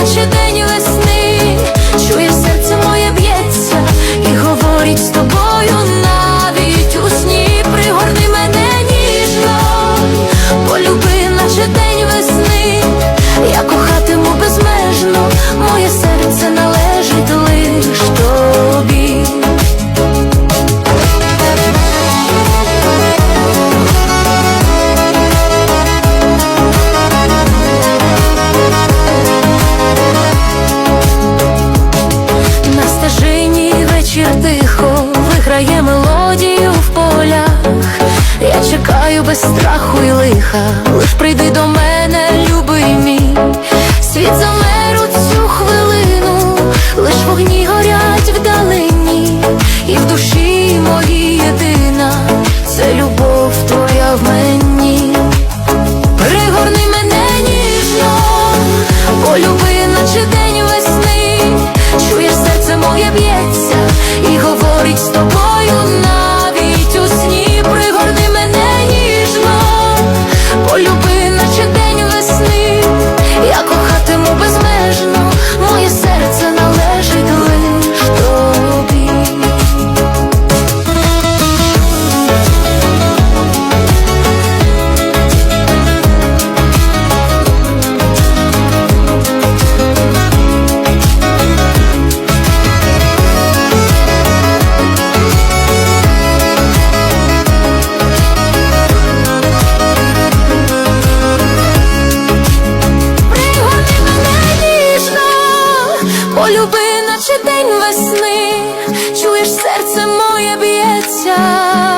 наче день весни, чує серце моє б'ється і говорить з тобою навіть у сні. Пригорни мене ніжно, полюби, наче день Я без страху і лиха, лиш прийди до мене, любий мій. Світ замер у полюби, наче день весни, чуєш серце моє б'ється.